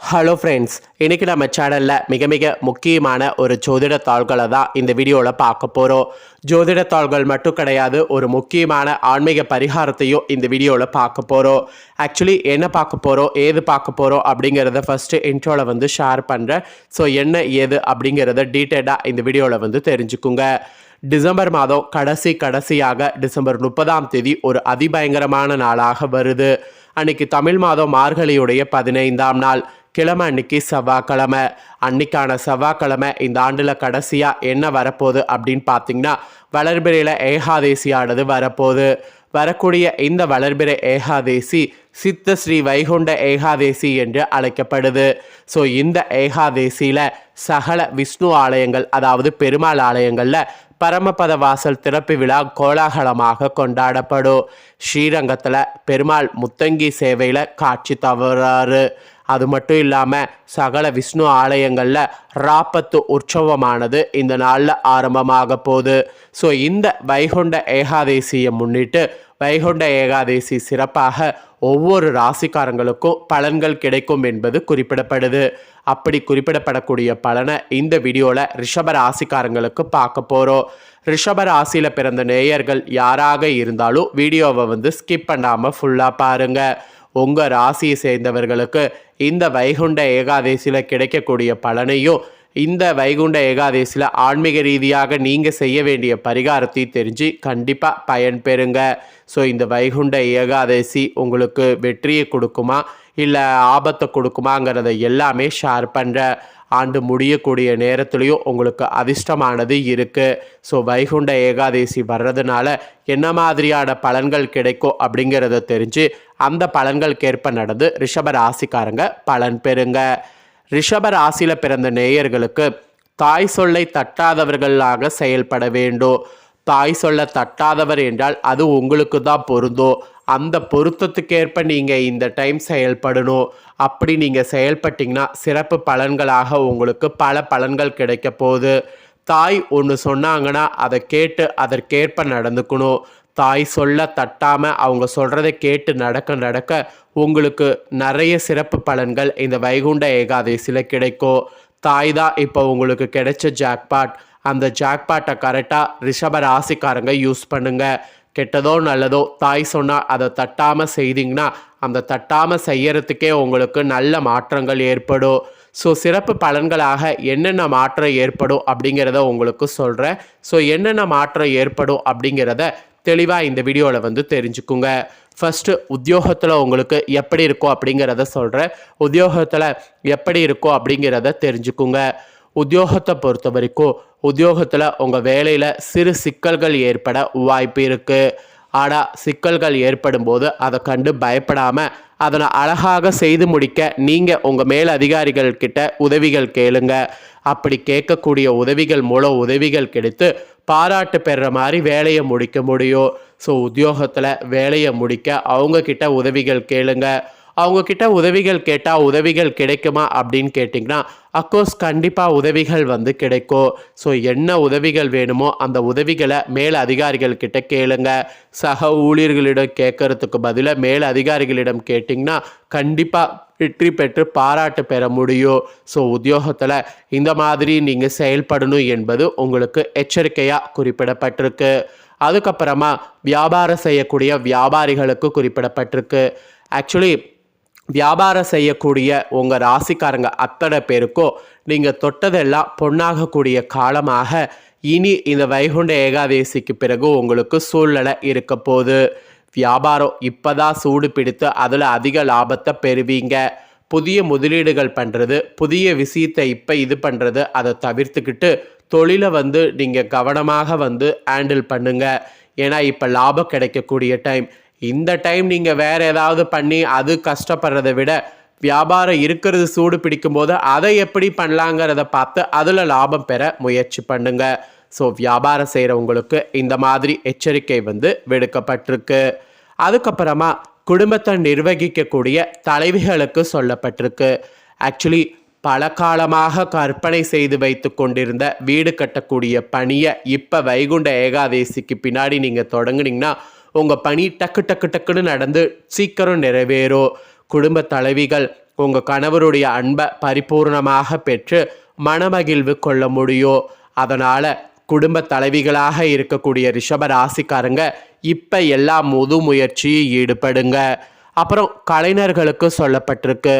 Hello friends இன்றைக்கி நம்ம சேனலில் மிக மிக முக்கியமான ஒரு ஜோதிட தாள்களை தான் இந்த வீடியோவில் பார்க்க போகிறோம் ஜோதிட தாள்கள் மட்டும் கிடையாது ஒரு முக்கியமான ஆன்மீக பரிகாரத்தையும் இந்த வீடியோவில் பார்க்க போகிறோம் ஆக்சுவலி என்ன பார்க்க போகிறோம் ஏது பார்க்க போகிறோம் அப்படிங்கிறத ஃபஸ்ட்டு இன்ட்ரோவில் வந்து ஷேர் பண்ணுறேன் ஸோ என்ன ஏது அப்படிங்கிறத டீட்டெயிலாக இந்த வீடியோவில் வந்து தெரிஞ்சுக்குங்க. டிசம்பர் மாதம் கடைசி கடைசியாக டிசம்பர் முப்பதாம் தேதி ஒரு அதிபயங்கரமான நாளாக வருது. அன்னைக்கு தமிழ் மாதம் மார்கழியுடைய பதினைந்தாம் நாள். கிழமை அன்னைக்கு செவ்வாய்க்கிழமை. அன்னைக்கான செவ்வாய்க்கிழமை இந்த ஆண்டில் கடைசியாக என்ன வரப்போகுது அப்படின்னு பார்த்தீங்கன்னா வளர்பிறையில் ஏகாதேசியானது வரப்போகுது. வரக்கூடிய இந்த வளர்பிறை ஏகாதேசி சித்த ஸ்ரீ வைகுண்ட ஏகாதேசி என்று அழைக்கப்படுது. ஸோ இந்த ஏகாதேசியில் சகல விஷ்ணு ஆலயங்கள் அதாவது பெருமாள் ஆலயங்களில் பரமபத வாசல் திறப்பு விழா கோலாகலமாக கொண்டாடப்படும். ஸ்ரீரங்கத்தில் பெருமாள் முத்தங்கி சேவையில் காட்சி தவறாரு. அது மட்டும் இல்லாமல் சகல விஷ்ணு ஆலயங்களில் ராப்பத்து உற்சவமானது இந்த நாளில் ஆரம்பமாக போகுது. ஸோ இந்த வைகுண்ட ஏகாதேசியை முன்னிட்டு வைகுண்ட ஏகாதேசி சிறப்பாக ஒவ்வொரு ராசிக்காரங்களுக்கும் பலன்கள் கிடைக்கும் என்பது குறிப்பிடப்படுது. அப்படி குறிப்பிடப்படக்கூடிய பலனை இந்த வீடியோவில் ரிஷப ராசிக்காரங்களுக்கு பார்க்க போகிறோம் ரிஷப ராசியில் பிறந்த நேயர்கள் யாராக இருந்தாலும் வீடியோவை வந்து ஸ்கிப் பண்ணாமல் ஃபுல்லாக பாருங்கள் உங்கள் ராசியை சேர்ந்தவர்களுக்கு இந்த வைகுண்ட ஏகாதேசியில் கிடைக்கக்கூடிய பலனையும் இந்த வைகுண்ட ஏகாதேசியில் ஆன்மீக ரீதியாக நீங்கள் செய்ய வேண்டிய பரிகாரத்தை தெரிஞ்சு கண்டிப்பாக பயன்பெறுங்க ஸோ இந்த வைகுண்ட ஏகாதேசி உங்களுக்கு வெற்றியை கொடுக்குமா? இல்லை ஆபத்தை கொடுக்குமாங்கிறத எல்லாமே ஷேர் பண்ணுற ஆண்டு முடியக்கூடிய நேரத்துலையும் உங்களுக்கு அதிர்ஷ்டமானது இருக்குது ஸோ வைகுண்ட ஏகாதேசி வர்றதுனால என்ன மாதிரியான பலன்கள் கிடைக்கும் அப்படிங்கிறத தெரிஞ்சு அந்த பலன்களுக்கேற்ப நடந்து ரிஷப ராசிக்காரங்க பலன் பெறுங்க. ரிஷப ராசியில் பிறந்த நேயர்களுக்கு தாய் சொல்லை தட்டாதவர்களாக செயல்பட வேண்டும். தாய் சொல்ல தட்டாதவர் என்றால் அது உங்களுக்கு தான் பொருந்தும். அந்த பொருத்தத்துக்கேற்ப நீங்கள் இந்த டைம் செயல்படணும். அப்படி நீங்கள் செயல்பட்டிங்கன்னா சிறப்பு பலன்களாக உங்களுக்கு பல பலன்கள் கிடைக்க போகுது. தாய் ஒன்று சொன்னாங்கன்னா அதை கேட்டு அதற்கேற்ப நடந்துக்கணும். தாய் சொல்ல தட்டாமல் அவங்க சொல்கிறத கேட்டு நடக்க நடக்க உங்களுக்கு நிறைய சிறப்பு பலன்கள் இந்த வைகுண்ட ஏகாதசியில் கிடைக்கும். தாய் தான் இப்போ உங்களுக்கு கிடைச்ச ஜாக்பாட் அந்த ஜாக்பாட்டை கரெக்டாக ரிஷப ராசிக்காரங்க யூஸ் பண்ணுங்கள் கெட்டதோ நல்லதோ தாய் சொன்னால் அதை தட்டாமல் செய்தீங்கன்னா அந்த தட்டாமல் செய்யறதுக்கே உங்களுக்கு நல்ல மாற்றங்கள் ஏற்படும். ஸோ சிறப்பு பலன்களாக என்னென்ன மாற்றம் ஏற்படும் அப்படிங்கிறத உங்களுக்கு சொல்கிறேன் ஸோ என்னென்ன மாற்றம் ஏற்படும் அப்படிங்கிறத தெளிவாக இந்த வீடியோவில் வந்து தெரிஞ்சுக்குங்க. ஃபஸ்ட்டு உத்தியோகத்தில் உங்களுக்கு எப்படி இருக்கும் அப்படிங்கிறத சொல்கிறேன் உத்தியோகத்தில் எப்படி இருக்கோ அப்படிங்கிறத தெரிஞ்சுக்குங்க. உத்தியோகத்தை பொறுத்த வரைக்கும் உத்தியோகத்தில் உங்கள் வேலையில் சிறு சிக்கல்கள் ஏற்பட வாய்ப்பு இருக்குது ஆனால் சிக்கல்கள் ஏற்படும் போது அதை கண்டு பயப்படாமல் அதனை அழகாக செய்து முடிக்க நீங்கள் உங்கள் மேல் அதிகாரிகள்கிட்ட உதவிகள் கேளுங்க. அப்படி கேட்கக்கூடிய உதவிகள் மூலம் உதவிகள் கிடைத்து பாராட்டு பெறுற மாதிரி வேலையை முடிக்க முடியும். ஸோ உத்தியோகத்தில் வேலையை முடிக்க அவங்கக்கிட்ட உதவிகள் கேளுங்கள் அவங்கக்கிட்ட உதவிகள் கேட்டால் உதவிகள் கிடைக்குமா அப்படின்னு கேட்டிங்கன்னா அக்கோர்ஸ் கண்டிப்பாக உதவிகள் வந்து கிடைக்கும். ஸோ என்ன உதவிகள் வேணுமோ அந்த உதவிகளை மேல் அதிகாரிகள்கிட்ட கேளுங்க. சக ஊழியர்களிடம் கேட்கறதுக்கு பதிலாக மேல் அதிகாரிகளிடம் கேட்டிங்கன்னா கண்டிப்பாக வெற்றி பெற்று பாராட்டு பெற முடியும். ஸோ உத்தியோகத்தில் இந்த மாதிரி நீங்கள் செயல்படணும் என்பது உங்களுக்கு எச்சரிக்கையாக குறிப்பிடப்பட்டிருக்கு. அதுக்கப்புறமா வியாபாரம் செய்யக்கூடிய வியாபாரிகளுக்கு குறிப்பிடப்பட்டிருக்கு. ஆக்சுவலி வியாபாரம் செய்யக்கூடிய உங்கள் ராசிக்காரங்க அத்தனை பேருக்கும் நீங்கள் தொட்டதெல்லாம் பொண்ணாகக்கூடிய காலமாக இனி இந்த வைகுண்ட ஏகாதேசிக்கு பிறகு உங்களுக்கு சூழ்நிலை இருக்க போகுது. வியாபாரம் இப்போ தான் சூடு பிடித்து அதில் அதிக லாபத்தை பெறுவீங்க. புதிய முதலீடுகள் பண்ணுறது புதிய விஷயத்தை இப்போ இது பண்ணுறது அதை தவிர்த்துக்கிட்டு தொழிலை வந்து நீங்கள் கவனமாக வந்து ஹேண்டில் பண்ணுங்கள் ஏன்னா இப்போ லாபம் கிடைக்கக்கூடிய டைம் இந்த டைம் நீங்கள் வேறு ஏதாவது பண்ணி அது கஷ்டப்படுறதை விட வியாபாரம் இருக்கிறது சூடு பிடிக்கும்போது அதை எப்படி பண்ணலாங்கிறத பார்த்து அதில் லாபம் பெற முயற்சி பண்ணுங்க. ஸோ வியாபாரம் செய்கிறவங்களுக்கு இந்த மாதிரி எச்சரிக்கை வந்து விடுக்கப்பட்டிருக்கு. அதுக்கப்புறமா குடும்பத்தை நிர்வகிக்கக்கூடிய தலைவிகளுக்கு சொல்லப்பட்டிருக்கு. ஆக்சுவலி பல காலமாக கற்பனை செய்து வைத்து கொண்டிருந்த வீடு கட்டக்கூடிய பணியை இப்போ வைகுண்ட ஏகாதேசிக்கு பின்னாடி நீங்கள் தொடங்குனீங்கன்னா உங்கள் பணி டக்கு டக்கு டக்குன்னு நடந்து சீக்கிரம் நிறைவேறும் குடும்ப தலைவிகள் உங்கள் கணவருடைய அன்பை பரிபூர்ணமாக பெற்று மனமகிழ்வு கொள்ள முடியும் அதனால் குடும்ப தலைவிகளாக இருக்கக்கூடிய ரிஷப ராசிக்காரங்க இப்போ எல்லா முது முயற்சியும் ஈடுபடுங்க. அப்புறம் கலைஞர்களுக்கு சொல்லப்பட்டிருக்கு.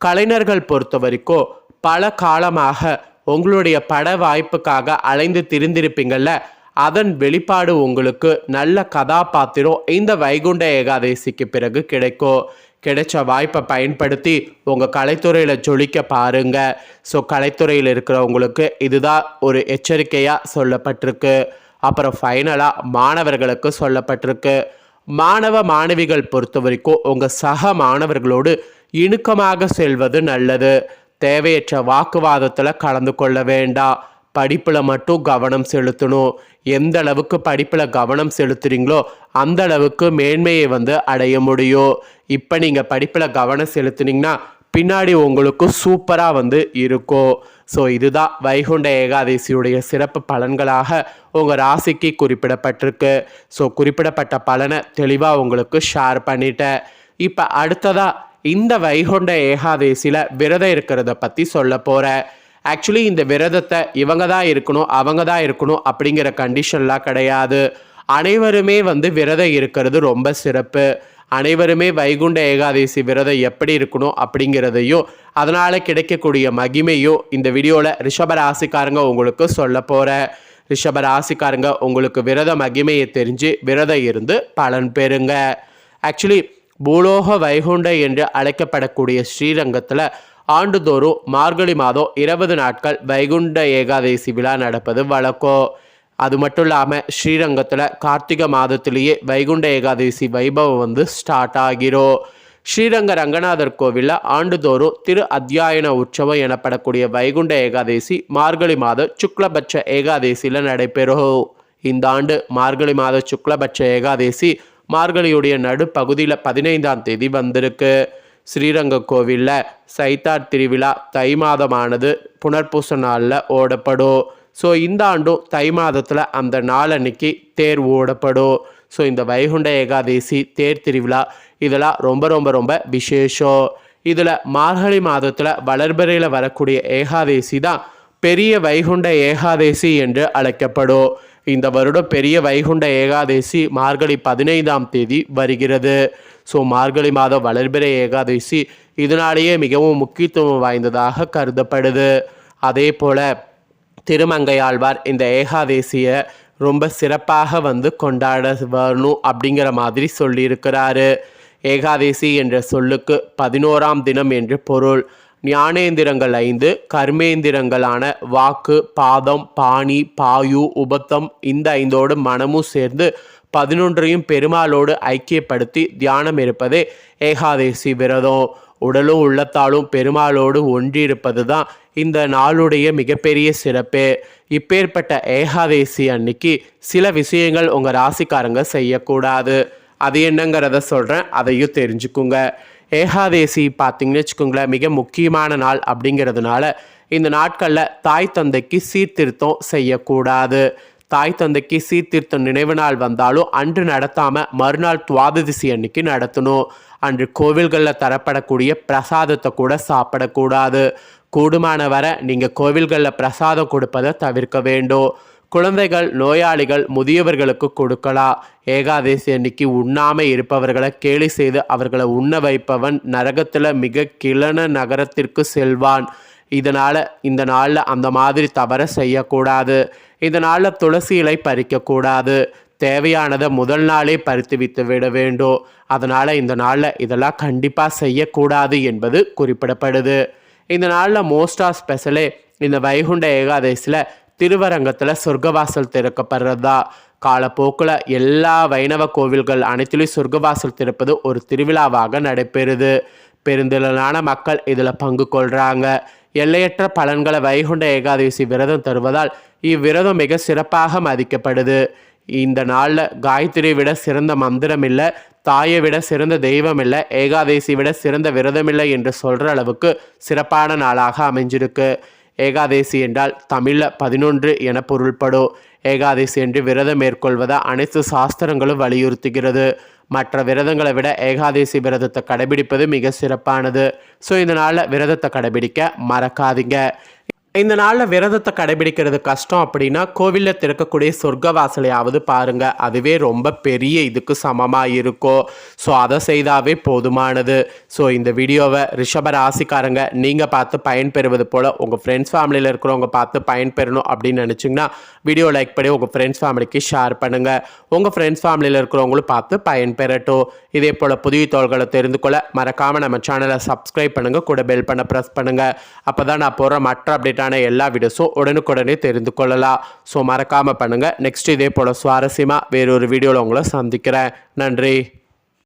கலைஞர்கள் பொறுத்த வரைக்கும் பல காலமாக உங்களுடைய பட வாய்ப்புக்காக அலைந்து திரிந்திருப்பீங்கள்ல அதன் வெளிப்பாடு உங்களுக்கு நல்ல கதாபாத்திரம் இந்த வைகுண்ட ஏகாதசிக்கு பிறகு கிடைக்கும் கிடைச்ச வாய்ப்பை பயன்படுத்தி உங்கள் கலைத்துறையில் ஜொலிக்க பாருங்க. ஸோ கலைத்துறையில் இருக்கிறவங்களுக்கு இதுதான் ஒரு எச்சரிக்கையாக சொல்லப்பட்டிருக்கு. அப்புறம் ஃபைனலாக மாணவர்களுக்கு சொல்லப்பட்டிருக்கு. மாணவ மாணவிகள் பொறுத்த வரைக்கும் உங்கள் சக மாணவர்களோடு இணுக்கமாக செல்வது நல்லது. தேவையற்ற வாக்குவாதத்தில் கலந்து கொள்ள வேண்டாம். படிப்பில் மட்டும் கவனம் செலுத்தணும். எந்த அளவுக்கு படிப்பில் கவனம் செலுத்துறீங்களோ அந்த அளவுக்கு மேன்மையை வந்து அடைய முடியும். இப்போ நீங்கள் படிப்பில் கவனம் செலுத்துனீங்கன்னா பின்னாடி உங்களுக்கு சூப்பராக வந்து இருக்கும். ஸோ இதுதான் வைகுண்ட ஏகாதசியுடைய சிறப்பு பலன்களாக உங்கள் ராசிக்கு குறிப்பிடப்பட்டிருக்கு. ஸோ குறிப்பிடப்பட்ட பலனை தெளிவாக உங்களுக்கு ஷேர் பண்ணிட்டேன். இப்போ அடுத்ததாக இந்த வைகுண்ட ஏகாதசியில் விரதம் இருக்கிறத பற்றி சொல்ல போகிறேன் ஆக்சுவலி இந்த விரதத்தை இவங்க தான் இருக்கணும் அவங்க தான் இருக்கணும் அப்படிங்கிற கண்டிஷன்லாம் கிடையாது. அனைவருமே வந்து விரதம் இருக்கிறது ரொம்ப சிறப்பு. அனைவருமே வைகுண்ட ஏகாதசி விரதம் எப்படி இருக்கணும் அப்படிங்கிறதையும் அதனால் கிடைக்கக்கூடிய மகிமையும் இந்த வீடியோவில் ரிஷப ராசிக்காரங்க உங்களுக்கு சொல்ல போகிறேன் ரிஷப ராசிக்காரங்க உங்களுக்கு விரத மகிமையை தெரிஞ்சு விரதம் இருந்து பலன் பெறுங்க. ஆக்சுவலி பூலோக வைகுண்ட என்று அழைக்கப்படக்கூடிய ஸ்ரீரங்கத்தில் ஆண்டுதோறும் மார்கழி மாதம் இருபது நாட்கள் வைகுண்ட ஏகாதசி விழா நடப்பது வழக்கம் அது மட்டும் இல்லாமல் ஸ்ரீரங்கத்தில் கார்த்திகை மாதத்திலேயே வைகுண்ட ஏகாதசி வைபவம் வந்து ஸ்டார்ட் ஆகிரும் ஸ்ரீரங்க ரங்கநாதர் கோவிலில் ஆண்டுதோறும் திரு அத்தியாயன உற்சவம் எனப்படக்கூடிய வைகுண்ட ஏகாதசி மார்கழி மாத சுக்லபட்ச ஏகாதசியில் நடைபெறும். இந்த ஆண்டு மார்கழி மாத சுக்லபட்ச ஏகாதசி மார்கழியுடைய நடுப்பகுதியில் பதினைந்தாம் தேதி வந்திருக்கு. ஸ்ரீரங்க கோவிலில் சைத்தார் திருவிழா தை மாதமானது புனர்பூச நாளில் ஓடப்படும். ஸோ இந்த ஆண்டும் தை மாதத்தில் அந்த நாள் அன்னைக்கு தேர் ஓடப்படும். ஸோ இந்த வைகுண்ட ஏகாதசி தேர் திருவிழா இதெல்லாம் ரொம்ப ரொம்ப ரொம்ப விசேஷம். இதில் மார்கழி மாதத்தில் வளர்பிறையில் வரக்கூடிய ஏகாதசி தான் பெரிய வைகுண்ட ஏகாதசி என்று அழைக்கப்படும். இந்த வருடம் பெரிய வைகுண்ட ஏகாதசி மார்கழி பதினைந்தாம் தேதி வருகிறது. ஸோ மார்கழி மாதம் வளர்பிறை ஏகாதசி இதனாலேயே மிகவும் முக்கியத்துவம் வாய்ந்ததாக கருதப்படுது. அதே போல் திருமங்கையாழ்வார் இந்த ஏகாதசியை ரொம்ப சிறப்பாக வந்து கொண்டாட வரணும் அப்படிங்கிற மாதிரி சொல்லியிருக்கிறாரு. ஏகாதசி என்ற சொல்லுக்கு பதினோராம் தினம் என்று பொருள். ஞானேந்திரங்கள் ஐந்து கர்மேந்திரங்களான வாக்கு பாதம் பாணி பாயு உபத்தம் இந்த ஐந்தோடு மனமும் சேர்ந்து பதினொன்றையும் பெருமாளோடு ஐக்கியப்படுத்தி தியானம் இருப்பதே ஏகாதேசி விரதம். உடலும் உள்ளத்தாலும் பெருமாளோடு ஒன்றியிருப்பது தான் இந்த நாளுடைய மிகப்பெரிய சிறப்பு. இப்பேற்பட்ட ஏகாதேசி அன்னைக்கு சில விஷயங்கள் உங்கள் ராசிக்காரங்க செய்யக்கூடாது. அது என்னங்கிறத சொல்கிறேன் அதையும் தெரிஞ்சுக்குங்க. ஏகாதேசி பார்த்தீங்கன்னு வச்சுக்கோங்களேன் மிக முக்கியமான நாள் அப்படிங்கிறதுனால இந்த நாட்களில் தாய் தந்தைக்கு சீர்திருத்தம் செய்யக்கூடாது. தாய் தந்தைக்கு சீர்திருத்தம் நினைவு நாள் வந்தாலும் அன்று நடத்தாமல் மறுநாள் துவாததிசி அன்னைக்கு நடத்தணும். அன்று கோவில்களில் தரப்படக்கூடிய பிரசாதத்தை கூட சாப்பிடக்கூடாது. கூடுமான வரை நீங்கள் கோவில்களில் பிரசாதம் கொடுப்பதை தவிர்க்க வேண்டும். குழந்தைகள் நோயாளிகள் முதியவர்களுக்கு கொடுக்கலாம் ஏகாதசி அன்னைக்கு உண்ணாமல் இருப்பவர்களை கேலி செய்து அவர்களை உண்ண வைப்பவன் நரகத்தில் மிக கிளன நகரத்திற்கு செல்வான். இதனால் இந்த நாளில் அந்த மாதிரி தவற செய்யக்கூடாது. இந்த நாளில் துளசி இலை பறிக்கக்கூடாது. தேவையானதை முதல் நாளே பறித்து வித்து விட வேண்டும். அதனால் இந்த நாளில் இதெல்லாம் கண்டிப்பாக செய்யக்கூடாது என்பது குறிப்பிடப்படுது. இந்த நாளில் மோஸ்டாக ஸ்பெஷலே இந்த வைகுண்ட ஏகாதசியில் திருவரங்கத்தில் சொர்க்கவாசல் திறக்கப்படுறதா காலப்போக்கில் எல்லா வைணவ கோவில்கள் அனைத்திலும் சொர்க்கவாசல் திறப்பது ஒரு திருவிழாவாக நடைபெறுது. பெருந்திரளான மக்கள் இதில் பங்கு கொள்கிறாங்க எல்லையற்ற பலன்களை வைகுண்ட ஏகாதசி விரதம் தருவதால் இவ்விரதம் மிக சிறப்பாக மதிக்கப்படுது. இந்த நாளில் காயத்ரியை விட சிறந்த மந்திரம் இல்லை தாயை விட சிறந்த தெய்வம் இல்லை ஏகாதசி விட சிறந்த விரதம் இல்லை என்று சொல்கிற அளவுக்கு சிறப்பான நாளாக அமைஞ்சிருக்கு. ஏகாதசி என்றால் தமிழில் பதினொன்று என பொருள்படும். ஏகாதசி என்று விரதம் மேற்கொள்வதை அனைத்து சாஸ்திரங்களும் வலியுறுத்துகிறது. மற்ற விரதங்களை விட ஏகாதசி விரதத்தை கடைபிடிப்பது மிக சிறப்பானது. ஸோ இதனால் விரதத்தை கடைபிடிக்க மறக்காதீங்க. இந்த நாளில் விரதத்தை கடைபிடிக்கிறது கஷ்டம் அப்படின்னா கோவிலில் திறக்கக்கூடிய சொர்க்க வாசலையாவது பாருங்க. அதுவே ரொம்ப பெரிய இதுக்கு சமமாக இருக்கும் ஸோ அதை செய்தாவே போதுமானது. ஸோ இந்த வீடியோவை ரிஷப ராசிக்காரங்க நீங்கள் பார்த்து பயன்பெறுவது போல் உங்கள் ஃப்ரெண்ட்ஸ் ஃபேமிலியில் இருக்கிறவங்க பார்த்து பயன்பெறணும் அப்படின்னு நினச்சிங்கன்னா வீடியோ லைக் பண்ணி உங்கள் ஃப்ரெண்ட்ஸ் ஃபேமிலிக்கு ஷேர் பண்ணுங்கள் உங்கள் ஃப்ரெண்ட்ஸ் ஃபேமிலியில் இருக்கிறவங்களும் பார்த்து பயன்பெறட்டும். இதே போல் புதிய தோள்களை தெரிந்து கொள்ள மறக்காமல் நம்ம சேனலை சப்ஸ்கிரைப் பண்ணுங்கள் கூட பெல் பண்ண ப்ரெஸ் பண்ணுங்கள் அப்போ தான் நான் போகிற மற்ற அப்டேட் அப்டேட்டான எல்லா வீடியோஸும் உடனுக்குடனே தெரிந்து கொள்ளலாம். ஸோ மறக்காமல் பண்ணுங்கள் நெக்ஸ்ட் இதே போல் சுவாரஸ்யமாக வேறொரு வீடியோவில் உங்களை சந்திக்கிறேன். நன்றி.